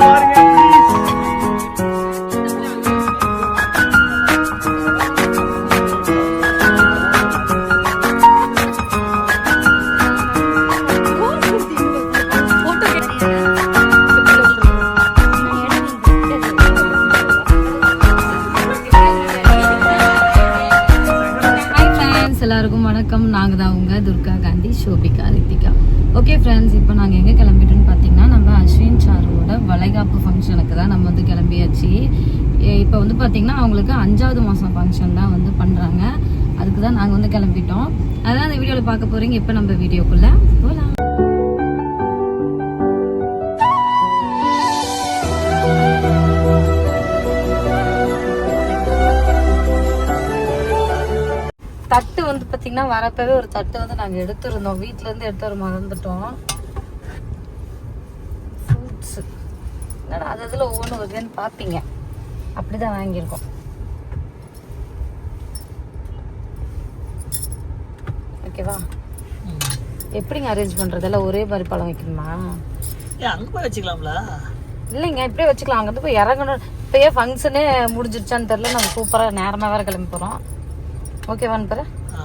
தட்டை எல்லாருக்கும் வணக்கம். நாங்கள் தான் அவங்க துர்கா காந்தி ஷோபிகா ரித்திகா. ஓகே ஃப்ரெண்ட்ஸ் இப்போ நாங்கள் எங்கே கிளம்பிட்டோம்னு பார்த்தீங்கன்னா நம்ம அஸ்வின் சாரோட வளைகாப்பு ஃபங்க்ஷனுக்கு தான் நம்ம வந்து கிளம்பியாச்சு. இப்போ வந்து பார்த்தீங்கன்னா அவங்களுக்கு அஞ்சாவது மாதம் ஃபங்க்ஷன் தான் வந்து பண்ணுறாங்க அதுக்கு தான் நாங்கள் வந்து கிளம்பிட்டோம். அதான் அந்த வீடியோவில் பார்க்க போகிறீங்க இப்போ நம்ம வீடியோக்குள்ளே போகலாம் தட்டு வந்து பாத்தீங்கன்னா வரப்பவே ஒரு தட்டு வந்து நாங்க எடுத்திருந்தோம். வீட்ல இருந்து எடுத்து வர மறந்துட்டோம். ஃப்ரூட்ஸ் என்னடா அது அதில் ஒவ்வொன்று வருதுன்னு பார்ப்பீங்க அப்படிதான் வாங்கியிருக்கோம். ஓகேவா எப்படிங்க அரேஞ்ச் பண்றது? எல்லாம் ஒரே மாதிரி பழம் வைக்கணுமா? அங்க போய் வச்சுக்கலாம்ல? இல்லைங்க இப்படியே வச்சுக்கலாம். அங்கே போய் இறங்கணும். இப்பயே ஃபங்க்ஷனே முடிஞ்சிருச்சான்னு தெரியல. நம்ம சூப்பராக நேரமாக வேற கிளம்பி போகிறோம் ஆ,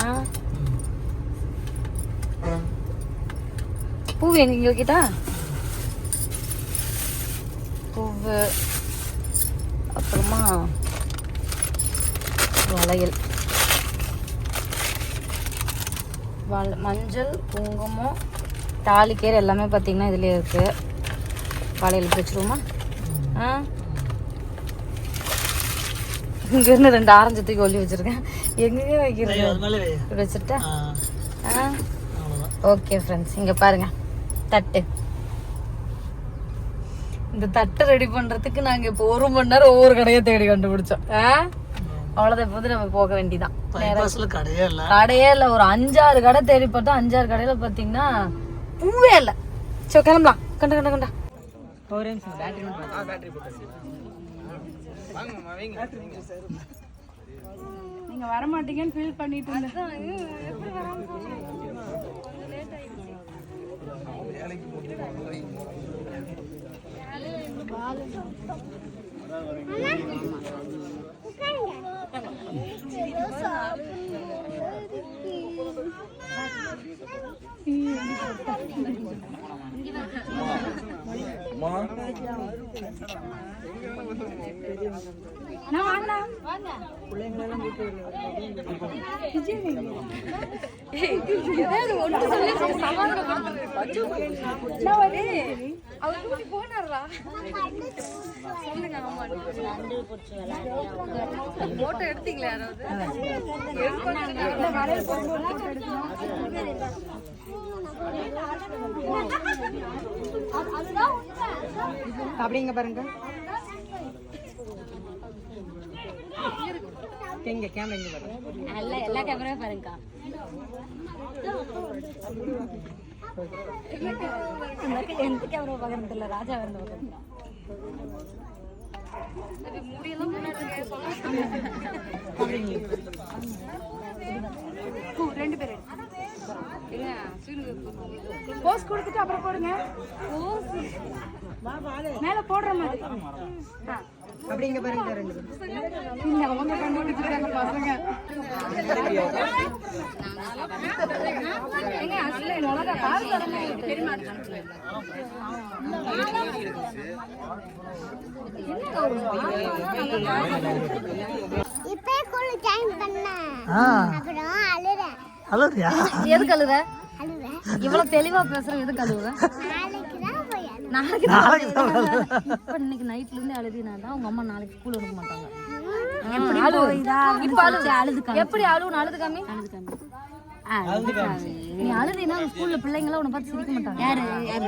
ஆ பூ எங்க இங்க வைக்கிட்டா பூவு அப்புறமா வளையல் வள- மஞ்சள் குங்குமம் தாலிக்கேர் எல்லாமே பார்த்தீங்கன்னா இதுலயே இருக்கு வளையல் வச்சிருவோமா ஆ இங்க இருந்து ரெண்டு ஆரஞ்சு தூக்கி ஒல்லி வச்சிருக்கேன். எங்கேயே வைக்கிறது. இப்படி வச்சுட்டா. ஆ. ஓகே ஃப்ரெண்ட்ஸ் இங்க பாருங்க. தட்டு. இந்த தட்டு ரெடி பண்றதுக்கு நாங்க இப்போ ஒரு மணி நேரம் ஒவ்வொரு கடையை தேடி கண்டுபிடிச்சோம். ஆ? அவ்வளவுதான். இப்போ வந்து நம்ம போக வேண்டியதான் கடையே இல்ல. ஒரு அஞ்சாறு கடை தேடி பார்த்தோம். அஞ்சாறு கடையில பாத்தீங்கன்னா பூவே இல்ல. சரி கிளம்பலாம். கண்ட கண்ட கண்டா. நீங்க வர மாட்டீங்கன்னு ஃபீல் பண்ணிட்டு இருந்தேன். நான் வாங்க போட்டோ எடுத்தீங்களா யாராவது அப்படிங்க பாருங்க. எங்க கேமரா எங்க பாருங்க. எல்லா எல்லா கேமராவும் பாருங்கக்கா. எந்த கேமரா பாக்குறது இல்ல ராஜா வந்து பாக்குறேன் ரெண்டு பேரும் போஸ் கொடுத்துட்டு அப்புறம் போடுங்க. மேல போடுற மாதிரி. அப்படிங்க பாருங்க இல்ல அவங்க கண்டுபிடிச்சிருக்காங்க பசங்க. இப்பே கூட ஜாயின் பண்ண அப்புறம் அழுறேன் அழுறியா? எது கழுத அழுவேன் இவ்வளவு தெளிவா பேசுறேன் எது கழுவுற நாளைக்கு தான் தான் இன்னைக்கு நைட்ல இருந்து அழுதினா தான் உங்க அம்மா நாளைக்கு ஸ்கூல் அனுப்ப மாட்டாங்க. எப்படி அழுவு. இப்ப அழுது அழுது எப்படி அழுவு அழுது காமி? அழுது காமிச்சு. நீ அழுதினா ஸ்கூல்ல பிள்ளைங்க எல்லாம் உன்னை பார்த்து சிரிக்க மாட்டாங்க. யாரு?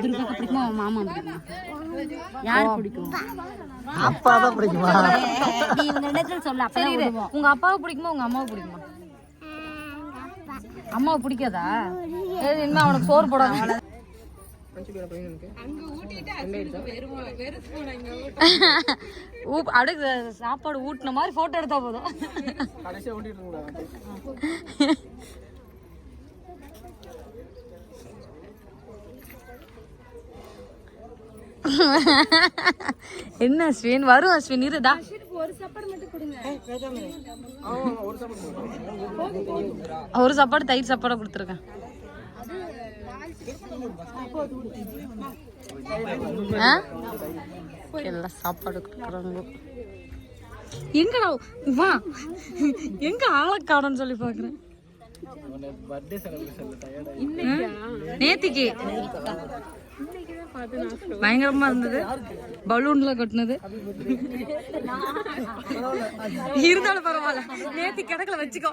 துர்காக்கு பிடிக்குமா? மாமா பிடிக்குமா? யாரு பிடிக்கும்? அப்பாதான் பிடிக்குமா? நீ இவங்க இடத்துல சொல்ல. இரு. உங்க அப்பாவை பிடிக்குமா? உங்க அம்மாவை பிடிக்குமா? அம்மாவை பிடிக்காதா? இனிமே அவனுக்கு சோறு போடாத அப்படியே சாப்பாடு ஊட்டின மாதிரி போட்டோ எடுத்தா போதும். என்ன அஸ்வின்? வரும் அஸ்வின் இருடா ஒரு சாப்பாடு மட்டும் கொடுங்க. ஒரு சாப்பாடு தயிர் சாப்பாடு கொடுத்துருக்கேன்? எல்லாம் சாப்பாடு கொடுக்குறாங்க எங்கடா வா. எங்க ஆளை காணோம்னு சொல்லி பாக்குறேன். நேத்திக்கு. பயங்கரமா இருந்தது. பலூன்ல கட்டினது. இருந்தாலும் பரவாயில்ல. நேத்தி கிடக்கல வச்சுக்கோ.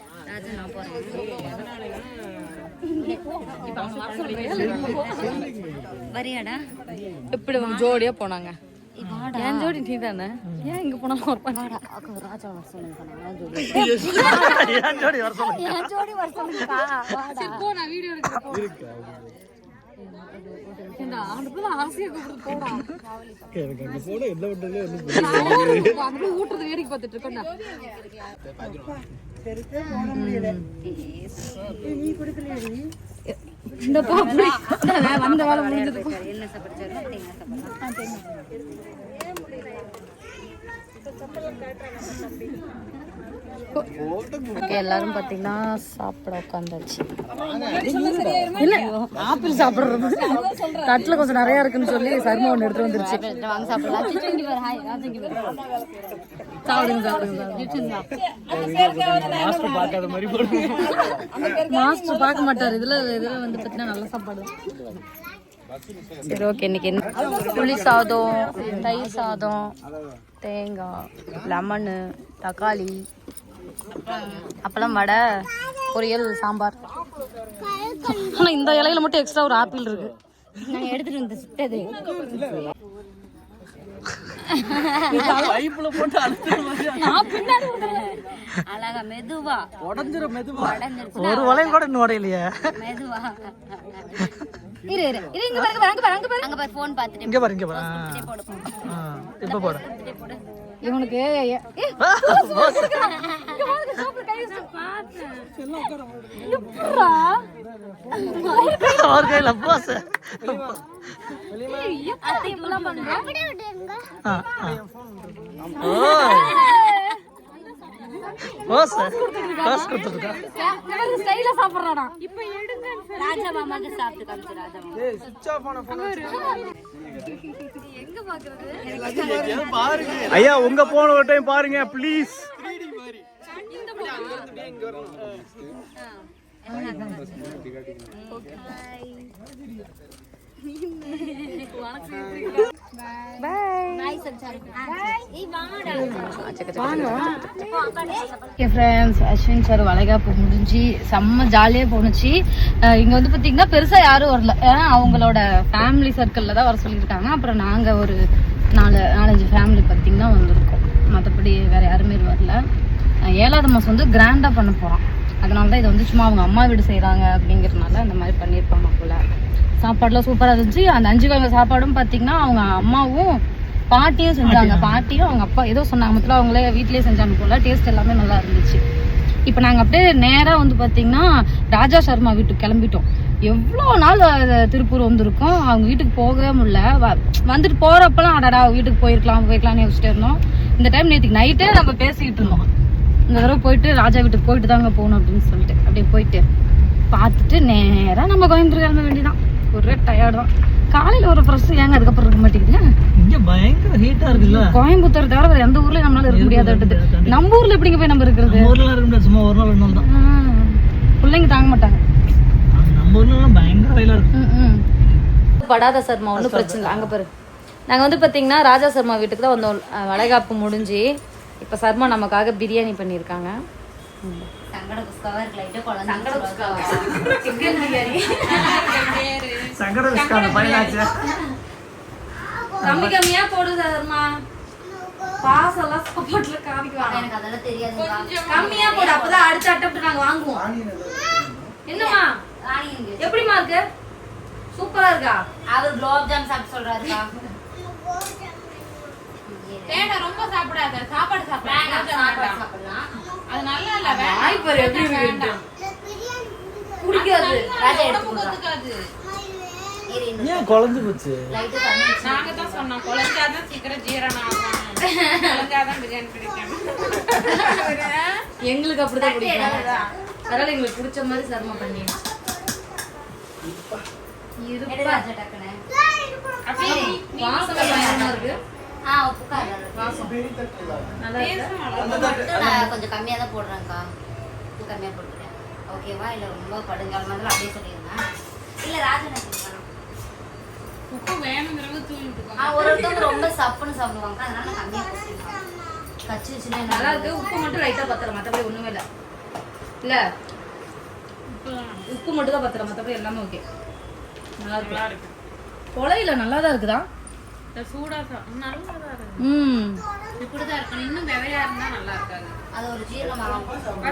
வரியாடா? எப்படி அவங்க ஜோடியா போனாங்க. என் ஜோடி நீ தானே ஏன் இங்க போனாலும் ஒரு பண்ண ராஜா வர சொல்லுங்க ஏன் ஜோடி. வர சொல்லுங்க. என் ஜோடி வர சொல்லுங்கப்பா வாடா. போ நான் வீடியோ எடுக்கிறேன் இந்த அந்த பிள்ளை ஆசையா கூப்பிட்டு போடா. எனக்கு போன என்ன பண்றதுல ஊட்டுறது வேடிக்கை பார்த்துட்டு இருக்கேன்டா. இந்த பாப்பா வந்த வேலை முடிஞ்சது. என்ன எல்லாரும் பாத்தீங்கன்னா சாப்பிட உட்காந்தாச்சு. இல்ல ஆப்பிள் சாப்பிடுறது? தட்டுல கொஞ்சம் நிறைய இருக்குன்னு சொல்லி சர்மா ஒன்று எடுத்து வந்துருச்சு. வாங்க சாப்பிடலாம். சாப்பிடுங்க சாப்பிடுங்க மாஸ்டர் பார்க்க மாட்டார். இதுல இதுல வந்து பார்த்தீங்கன்னா நல்ல சாப்பாடு சரி ஓகே இன்னைக்கு என்ன? புளி சாதம் தயிர் சாதம் தேங்காய் லெமனு தக்காளி அப்பளம் வடை பொரியல் சாம்பார். ஆனா இந்த இலையில மட்டும் எக்ஸ்ட்ரா ஒரு ஆப்பிள் இருக்கு. நாங்க எடுத்துட்டு வந்து சுட்டது. பைப்புல போட்டு அழகா மெதுவா. உடஞ்சிரும் மெதுவா. உடஞ்சிருச்சு ஒரு வளையல் கூட இன்னும் உடையலையே. மெதுவா. இரு இரு. இரு இங்க பாருங்க அங்க பாரு அங்க பாரு அங்க பாரு. போன் பாத்துட்டு இங்க பாரு இங்க பாரு. ஆ. போடு ஆ, இப்ப போடு. இவனுக்கு அவர் கையில போஸ் போஸ் போஸ் கொடுத்துருக்கா ஸ்டைலா சாப்பிடுறானா? ராஜா மாமாக்கு சாப்பிட்டு காமிச்சு ராஜா மாமா. ஐயா உங்க போன ஒரு டைம் பாருங்க please okay friends Ashwin sir வளைகாப்பு முடிஞ்சு செம்ம ஜாலியாக போணுச்சு. இங்கே இங்க வந்து பார்த்தீங்கன்னா பெருசாக யாரும் வரல. ஏன்னா அவங்களோட ஃபேமிலி சர்க்கிளில் தான் வர சொல்லியிருக்காங்க. அப்புறம் நாங்கள் ஒரு நாலு நாலஞ்சு ஃபேமிலி பார்த்தீங்கன்னா வந்திருக்கோம். மற்றபடி வேற யாருமே வரல. ஏழாவது மாதம் வந்து கிராண்டாக பண்ண போகிறோம் அதனால தான் இது வந்து சும்மா அவங்க அம்மா வீடு செய்கிறாங்க அப்படிங்கிறதுனால அந்த மாதிரி பண்ணியிருப்பாங்க போல. சாப்பாடுலாம் சூப்பராக இருந்துச்சு. அந்த அஞ்சு வகை சாப்பாடும் பார்த்தீங்கன்னா அவங்க அம்மாவும் பாட்டியும் செஞ்சாங்க. பாட்டியும் அவங்க அப்பா ஏதோ சொன்னாங்க. மொத்தம் அவங்களே வீட்லயே செஞ்சாங்க போல டேஸ்ட் எல்லாமே நல்லா இருந்துச்சு. இப்போ நாங்கள் அப்படியே நேராக வந்து பார்த்தீங்கன்னா ராஜா சர்மா வீட்டுக்கு கிளம்பிட்டோம். எவ்வளோ நாள் திருப்பூர் வந்திருக்கோம்? அவங்க வீட்டுக்கு போகவே முடியல. வ- வந்துட்டு போகிறப்பெல்லாம் அடடா வீட்டுக்கு போயிருக்கலாம் போயிருக்கலாம்னு யோசிச்சுட்டு இருந்தோம். இந்த டைம் நேற்றுக்கு நைட்டே நம்ம பேசிக்கிட்டு இருந்தோம். இந்த தடவை போயிட்டு ராஜா வீட்டுக்கு போயிட்டு தாங்க போகணும் அப்படின்னு சொல்லிட்டு அப்படியே போயிட்டு பார்த்துட்டு நேராக நம்ம கோயம்புத்தூர் கிளம்ப வேண்டியதான் ஒரே டயர்டு தான். காலையில் ஒரு ஃப்ரெஷ் ஏங்க அதுக்கப்புறம் இருக்க மாட்டேங்குது. இங்க பயங்கர ஹீட்டா இருக்குல்ல? கோயம்புத்தூர் தவிர வேற எந்த ஊர்லயும் நம்மளால இருக்க முடியாத நம்ம ஊர்ல எப்படிங்க போய் நம்ம இருக்கிறது? நம்ம ஊர்ல இருக்க முடியாது சும்மா ஒரு நாள் ரெண்டு நாள் தான். பிள்ளைங்க தாங்க மாட்டாங்க. நம்ம ஊர்ல பயங்கர வெயிலா இருக்கும் படாத சர்மா ஒன்றும் பிரச்சனை இல்லை. அங்கே பாரு. நாங்கள் வந்து பார்த்தீங்கன்னா ராஜா சர்மா வீட்டுக்கு தான் வந்தோம். வளைகாப்பு முடிஞ்சு. இப்போ சர்மா நமக்காக பிரியாணி பண்ணியிருக்காங்க. சங்கட கம்மி கம்மியா போடு தர்மா பாசெல்லாம் சாப்பாட்டுல காமிக்குவாங்க. எனக்கு அதெல்லாம் தெரியாதுக்கா கம்மியா போடு அப்பதான் அடுத்த அட்டம்ப்ட் நாங்க வாங்குவோம். என்னம்மா? எப்படிமா இருக்கு? சூப்பரா இருக்கா? அவர் குலோப் ஜாம் சாப்பிட்டு சொல்றாருக்கா ரொம்ப சாப்பிடாத. சாப்பாடு சாப்பிடு. சாப்பாடு சாப்பிடலாம். அது நல்லா இல்ல வேண்டாம். வாய் பாரு எப்படி இருக்கு குடிக்காது. ராஜா எடுத்து உடம்புக்கு கொடுக்குறான். ஒத்துக்காது இரு, இன்னும் ஏன் குழஞ்சு போச்சு. நாங்க தான் சொன்னோம் குழஞ்சாதான் சீக்கிரம் ஜீரணம் ஆகும். குழஞ்சாதான் பிரியாணி பிடிக்கும் எங்களுக்கு அப்படிதான் பிடிக்கும். அதனால எங்களுக்கு பிடிச்ச மாதிரி சர்மா பண்ணி டக்குன்னு. அப்படியே வாசனை பயங்கரமா இருக்கு. கொஞ்சம் கம்மியா தான் போடுறேன்க்கா. உப்பு கம்மியா போட்டுருக்கேன் ஓகேவா இல்ல ரொம்ப படுங்கால் மாதிரி அப்படியே சொல்லியிருந்தேன் இல்ல ராஜா எனக்கு வேணும். உப்பு வேணுங்கிறவங்க ஆ, ஒரு ஒருத்தவங்க ரொம்ப சப்புன்னு சாப்பிடுவாங்க. அதனால நான் போட்டுருக்கேன் கச்சி வச்சுன்னா நல்லா இருக்கு. உப்பு மட்டும் லைட்டா பத்திரம் மத்தபடி ஒண்ணுமே இல்ல. இல்ல? உப்பு மட்டும் தான் பத்திரம் மத்தபடி எல்லாமே ஓகே நல்லா இருக்கு. கொலையில நல்லா தான் இருக்குதா? இந்த சூடா சா- நல்லா தான் இருக்கு. ம். இப்படிதான் இருக்கணும். இன்னும் வெவையா இருந்தா நல்லா இருக்காது. அது ஒரு ஜீரணம் ஆகும்